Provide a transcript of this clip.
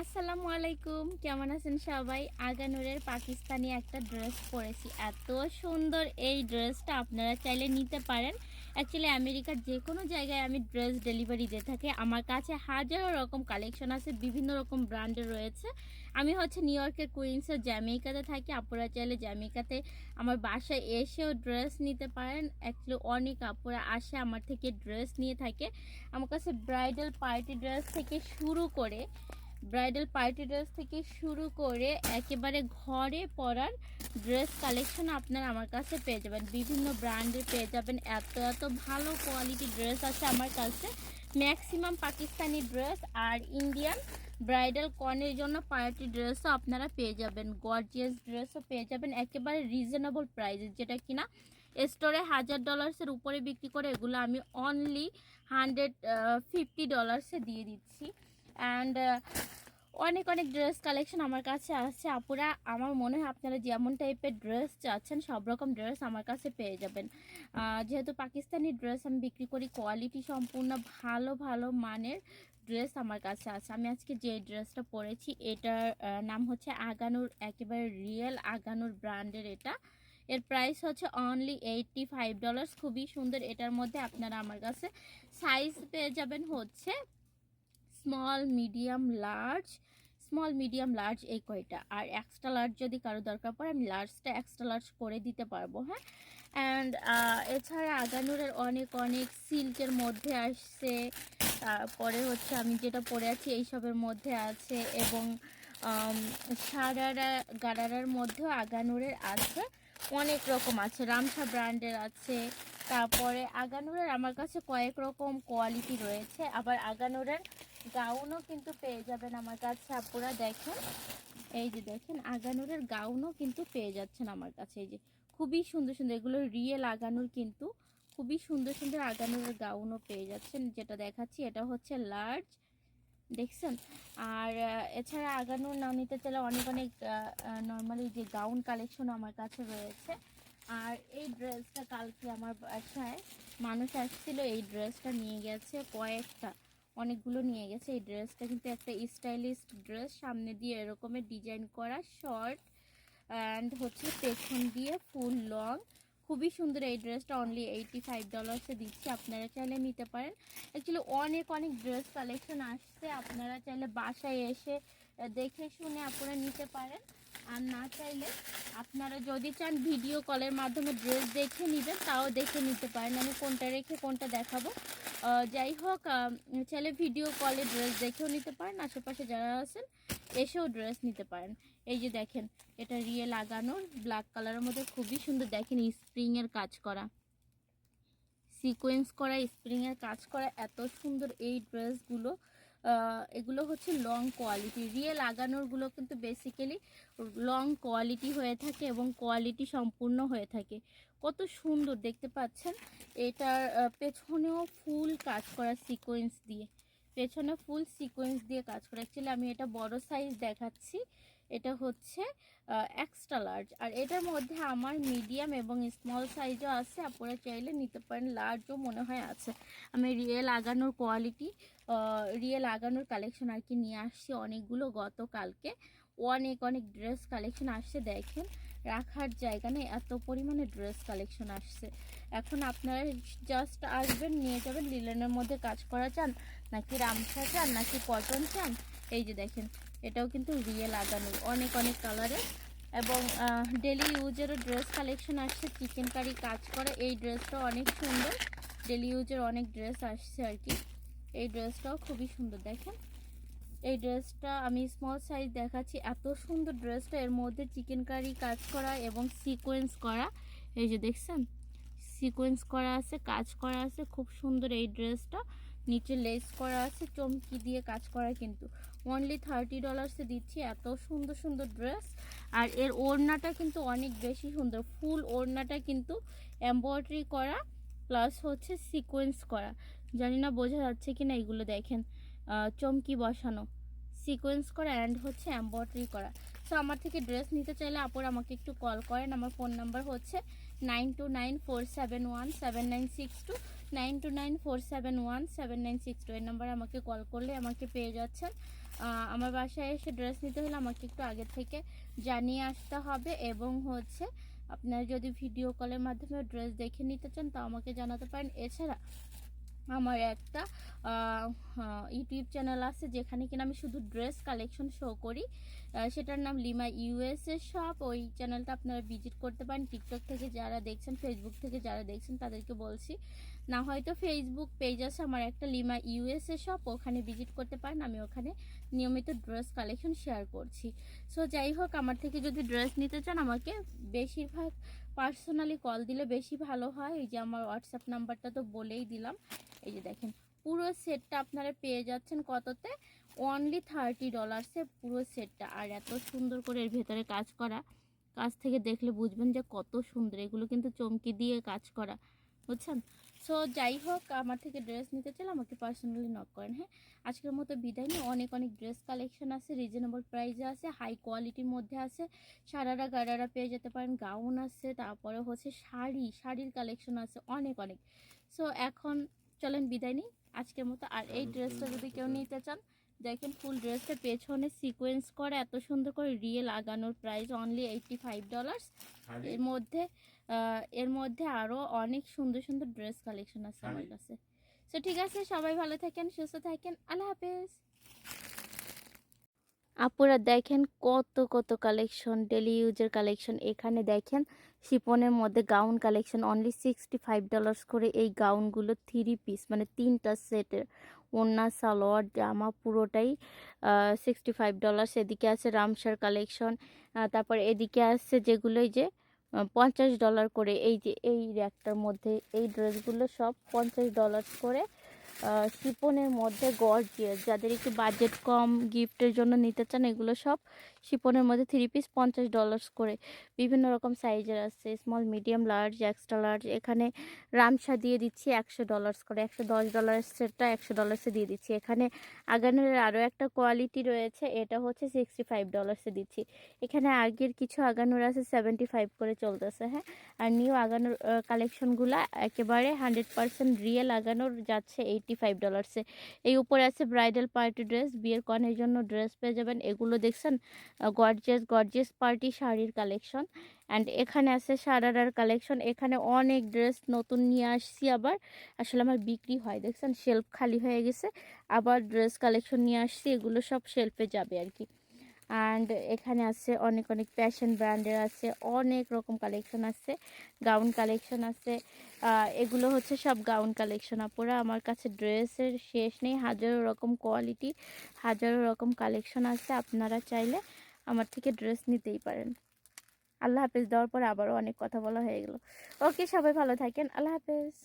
আসসালামু আলাইকুম কেমন আছেন সবাই? আগানুরের পাকিস্তানি একটা ড্রেস পরেছি। এত সুন্দর এই ড্রেসটা আপনারা চাইলে নিতে পারেন। অ্যাকচুয়ালি আমেরিকার যে কোনো জায়গায় আমি ড্রেস ডেলিভারি দিয়ে থাকি। আমার কাছে হাজারো রকম কালেকশন আছে, বিভিন্ন রকম ব্র্যান্ডের রয়েছে। আমি হচ্ছে নিউ ইয়র্কের কুইন্সের জ্যামিকাতে থাকি। আপুরা চাইলে জ্যামিকাতে আমার বাসায় এসেও ড্রেস নিতে পারেন। অ্যাকচুয়ালি অনেক আপুরা আসে আমার থেকে ড্রেস নিয়ে থাকে। আমার কাছে ব্রাইডাল পার্টি ড্রেস থেকে শুরু করে ব্রাইডাল পার্টি ড্রেস থেকে শুরু করে একেবারে ঘরে পরার ড্রেস কালেকশন আপনারা আমার কাছে পেয়ে যাবেন। বিভিন্ন ব্র্যান্ডের পেয়ে যাবেন। এত এত ভালো কোয়ালিটি ড্রেস আছে আমার কাছে। ম্যাক্সিমাম পাকিস্তানি ড্রেস আর ইন্ডিয়ান ব্রাইডাল কনের জন্য পার্টি ড্রেসও আপনারা পেয়ে যাবেন। গর্জিয়াস ড্রেসও পেয়ে যাবেন। একেবারে রিজনেবল প্রাইসে, যেটা কিনা স্টোরে হাজার ডলার্সের উপরে বিক্রি করে এগুলো আমি অনলি হান্ড্রেড ফিফটি ডলার্সে দিয়ে দিচ্ছি। অ্যান্ড অনেক অনেক ড্রেস কালেকশন আমার কাছে আছে। আপুরা, আমার মনে হয় আপনারা যেমন টাইপের ড্রেস চাচ্ছেন, সব রকম ড্রেস আমার কাছে পেয়ে যাবেন। যেহেতু পাকিস্তানি ড্রেস আমি বিক্রি করি কোয়ালিটি সম্পূর্ণ ভালো ভালো মানের ড্রেস আমার কাছে আছে। আমি আজকে যে ড্রেসটা পরেছি, এটার নাম হচ্ছে আগানুর, একেবারে রিয়েল আগানুর ব্র্যান্ডের এটা। এর প্রাইস হচ্ছে অনলি এইটটি ফাইভ ডলার্স খুবই সুন্দর, এটার মধ্যে আপনারা আমার কাছে সাইজ পেয়ে যাবেন হচ্ছে small medium large small medium large এই কয়টা। আর এক্সট্রা লার্জ যদি কারও দরকার পড়ে, আমি লার্জটা এক্সট্রা লার্জ করে দিতে পারব হ্যাঁ? অ্যান্ড এছাড়া আগানুরের অনেক অনেক সিল্কের মধ্যে আসছে। তারপরে হচ্ছে আমি যেটা পরে আছি, এইসবের মধ্যে আছে এবং সারারা, গারারার মধ্যেও আগানুরের আছে, অনেক রকম আছে। রামসা ব্র্যান্ডের আছে। তারপরে আগানুরের আমার কাছে কয়েক রকম কোয়ালিটি রয়েছে। আবার আগানুরের গাউনও কিন্তু পেয়ে যাবেন আমার কাছে। আপনারা দেখেন, এই যে দেখেন, আগানুরের গাউনও কিন্তু পেয়ে যাচ্ছেন আমার কাছে। এই যে খুবই সুন্দর সুন্দর, এগুলো রিয়েল আগানুর কিন্তু খুবই সুন্দর সুন্দর আগানুরের গাউনও পেয়ে যাচ্ছেন। যেটা দেখাচ্ছি, এটা হচ্ছে লার্জ, দেখছেন? আর এছাড়া আগানুর না নিতে চাইলে অনেক অনেক নর্মালি যে গাউন কালেকশন আমার কাছে রয়েছে। আর এই ড্রেসটা কালকে আমার বাসায় মানুষ আসছিল, এই ড্রেসটা নিয়ে গেছে কয়েকটা। অনেকগুলো নিয়ে গেছে। এই ড্রেসটা কিন্তু একটা স্টাইলিশ ড্রেস। সামনে দিয়ে এরকমের ডিজাইন করা শর্ট অ্যান্ড হচ্ছে পেছন দিয়ে ফুল লং। খুবই সুন্দর এই ড্রেসটা। অনলি এইটি ফাইভ ডলার্সে দিচ্ছি। আপনারা চাইলে নিতে পারেন। অ্যাকচুয়ালি অনেক অনেক ড্রেস কালেকশন আসছে। আপনারা চাইলে বাসায় এসে দেখে শুনে আপনারা নিতে পারেন। আর না চাইলে আপনারা যদি চান ভিডিও কলের মাধ্যমে ড্রেস দেখে নেবেন, তাও দেখে নিতে পারেন। আমি কোনটা রেখে কোনটা দেখাবো। যাই হোক চাইলে ভিডিও কলে ড্রেস দেখেও নিতে পারেন। আশেপাশে যারা আছেন, এসেও ড্রেস নিতে পারেন। এই যে দেখেন, এটা রিয়ে লাগানোর ব্ল্যাক কালারের মধ্যে খুবই সুন্দর। দেখেন স্প্রিংয়ের কাজ করা। সিকোয়েন্স করা স্প্রিংয়ের কাজ করা, এত সুন্দর এই ড্রেসগুলো এগুলো হচ্ছে লং কোয়ালিটি রিয়ে লাগানোরগুলো কিন্তু বেসিক্যালি লং কোয়ালিটি হয়ে থাকে এবং কোয়ালিটি সম্পূর্ণ হয়ে থাকে। কত সুন্দর, দেখতে পাচ্ছেন? এটার পেছনেও ফুল কাজ করা সিকোয়েন্স দিয়ে। পেছনে ফুল সিকোয়েন্স দিয়ে কাজ করা। অ্যাকচুয়ালি আমি এটা বড় সাইজ দেখাচ্ছি। এটা হচ্ছে এক্সট্রা লার্জ আর এটার মধ্যে আমার মিডিয়াম এবং স্মল সাইজও আছে, আপনারা চাইলে নিতে পারেন লার্জও মনে হয় আছে। আমি রিয়েল লাগানোর কোয়ালিটি রিয়েল লাগানোর কালেকশন আর কি নিয়ে আসছি অনেকগুলো গতকালকে। অনেক অনেক ড্রেস কালেকশন আসছে, দেখেন। রাখার জায়গা নেই, এত পরিমাণে ড্রেস কালেকশন আসছে। এখন আপনারা জাস্ট আসবেন, নিয়ে যাবেন লিলেনের মধ্যে কাজ করা চান, নাকি রামসা চান, নাকি কটন চান? এই যে দেখেন এটাও কিন্তু রিয়েল লাগানো অনেক অনেক কালারের এবং ডেলি ইউজেরও ড্রেস কালেকশন আসছে চিকেন কারি কাজ করে। এই ড্রেসটা অনেক সুন্দর। ডেলি ইউজের অনেক ড্রেস আসছে আর কি। এই ড্রেসটাও খুবই সুন্দর, দেখেন। এই ড্রেসটা আমি স্মল সাইজ দেখাচ্ছি। এত সুন্দর ড্রেসটা এর মধ্যে চিকেন কারি কাজ করা এবং সিকোয়েন্স করা। এই যে দেখছেন? সিকোয়েন্স করা আছে, কাজ করা আছে। খুব সুন্দর এই ড্রেসটা নিচে লেস করা আছে, চমকি দিয়ে কাজ করা কিন্তু। অনলি থার্টি ডলার্সে দিচ্ছি, এত সুন্দর সুন্দর ড্রেস আর এর ওড়নাটা কিন্তু অনেক বেশি সুন্দর। ফুল ওড়নাটা কিন্তু এমব্রয়ডারি করা প্লাস হচ্ছে সিকোয়েন্স করা। জানি না, বোঝা যাচ্ছে কি না এগুলো দেখেন। চমকি বসানো। সিকোয়েন্স করা অ্যান্ড হচ্ছে এমব্রয়ডারি করা। সো আমার থেকে ড্রেস নিতে চাইলে আপুর আমাকে একটু কল করেন। আমার ফোন নাম্বার হচ্ছে nine two nine four seven one seven nine six two nine two nine four seven one seven nine six two এই নাম্বারে আমাকে কল করলে আমাকে পেয়ে যাচ্ছেন। আমার বাসায় এসে ড্রেস নিতে হলে আমাকে একটু আগে থেকে জানিয়ে আসতে হবে এবং হচ্ছে আপনারা যদি ভিডিও কলের মাধ্যমে ড্রেস দেখে নিতে চান তা আমাকে জানাতে পারেন। এছাড়া আমার একটা ইউটিউব চ্যানেল আছে যেখানে কিনা আমি শুধু ড্রেস কালেকশন শো করি। সেটার নাম লিমা ইউএসএ শপ ওই চ্যানেলটা আপনারা ভিজিট করতে পারেন। টিকটক থেকে যারা দেখছেন ফেসবুক থেকে যারা দেখছেন, তাদেরকে বলছি। না হয়তো ফেসবুক পেজ আছে, আমার একটা লিমা ইউএসএ শপ ওখানে ভিজিট করতে পারেন। আমি ওখানে নিয়মিত ড্রেস কালেকশন শেয়ার করছি। সো যাই হোক, আমার থেকে যদি ড্রেস নিতে চান, আমাকে বেশিরভাগ পার্সোনালি কল দিলে বেশি ভালো হয়। এই যে আমার হোয়াটসঅ্যাপ নাম্বারটা তো বলেই দিলাম। এই যে দেখেন, পুরো সেটটা আপনারা পেয়ে যাচ্ছেন কততে? অনলি থার্টি ডলার্সে পুরো সেটটা আর এত সুন্দর করে এর ভেতরে কাজ করা। কাজ থেকে দেখলে বুঝবেন যে কত সুন্দর। এগুলো কিন্তু চমকি দিয়ে কাজ করা। বুঝছেন? সো যাই হোক আমার থেকে ড্রেস নিতে চাইলে আমাকে পার্সোনালি নক করেন হ্যাঁ? আজকের মতো বিদায় নিয়ে অনেক অনেক ড্রেস কালেকশন আছে রিজনেবল প্রাইসে আছে হাই কোয়ালিটির মধ্যে আছে সারারা গারারা পেয়ে যেতে পারেন গাউন আছে তারপরে হচ্ছে শাড়ি শাড়ির কালেকশন আছে অনেক অনেক। সো এখন চলেন বিদায় নিই আজকের মতো। আর এই ড্রেসটা যদি কেউ নিতে চান দেখেন ফুল ড্রেসটা পেছনে সিকোয়েন্স করা এত সুন্দর করে রিয়েল লাগানোর price only eighty five dollars এর মধ্যে এর মধ্যে আরও অনেক সুন্দর সুন্দর ড্রেস কালেকশন আছে আমার কাছে। সো ঠিক আছে সবাই ভালো থাকেন সুস্থ থাকেন আল্লাহ হাফেজ। আপুরা দেখেন কত কত কালেকশন ডেলি ইউজের কালেকশন এখানে দেখেন। শিপনের মধ্যে gown collection only sixty five dollars করে এই গাউনগুলো থ্রি পিস মানে তিনটা সেটের ওড়না সালোয়ার জামা পুরোটাই সিক্সটি ফাইভ ডলার্স এদিকে আছে রামসার কালেকশন তারপর এদিকে আছে যেগুলোই যে পঞ্চাশ ডলার করে এই যে এই র্যাকটার মধ্যে এই ড্রেসগুলো সব পঞ্চাশ ডলার করে শিপনের মধ্যে গর্জিয়াস যাদের একটু বাজেট কম গিফটের জন্য নিতে চান, এগুলো সব শিপনের মধ্যে থ্রি পিস পঞ্চাশ ডলার্স করে। বিভিন্ন রকম সাইজের আছে small medium large extra large এখানে রামসা দিয়ে দিচ্ছি একশো ডলার্স করে, একশো দশ ডলারের সেটটা একশো ডলার্সে দিয়ে দিচ্ছি। এখানে আগানোর আরও একটা কোয়ালিটি রয়েছে, এটা হচ্ছে সিক্সটি ফাইভ ডলার্সে দিচ্ছি। এখানে আগের কিছু আগানোর আছে সেভেন্টি ফাইভ করে চলতেছে হ্যাঁ? আর নিউ আগানোর কালেকশনগুলো একেবারে হান্ড্রেড পার্সেন্ট রিয়েল আগানোর যাচ্ছে এইটটি ফাইভ ডলার্সে এই উপরে আছে ব্রাইডাল পার্টি ড্রেস বিয়ের কনের জন্য ড্রেস পেয়ে যাবেন। এগুলো দেখছেন? গর্জেস গর্জেস পার্টি শাড়ির কালেকশন অ্যান্ড এখানে আছে সারারার কালেকশন এখানে অনেক ড্রেস নতুন নিয়ে আসছি আবার। আসলে আমার বিক্রি হয়, দেখছেন? শেলফ খালি হয়ে গেছে। আবার ড্রেস কালেকশন নিয়ে আসছি। এগুলো সব শেলফে যাবে আর কি। অ্যান্ড এখানে আছে অনেক অনেক প্যাশন ব্র্যান্ডের আছে, অনেক রকম কালেকশন আছে গাউন কালেকশন আছে। এগুলো হচ্ছে সব গাউন কালেকশন আপুরা, আমার কাছে ড্রেসের শেষ নেই, হাজারো রকম কোয়ালিটি হাজারো রকম কালেকশন আছে। আপনারা চাইলে আমার থেকে ড্রেস নিতেই পারেন। আল্লাহ হাফেজ, দেওয়ার পর আবারও অনেক কথা বলা হয়ে গেল। ওকে সবাই ভালো থাকেন। আল্লাহ হাফেজ।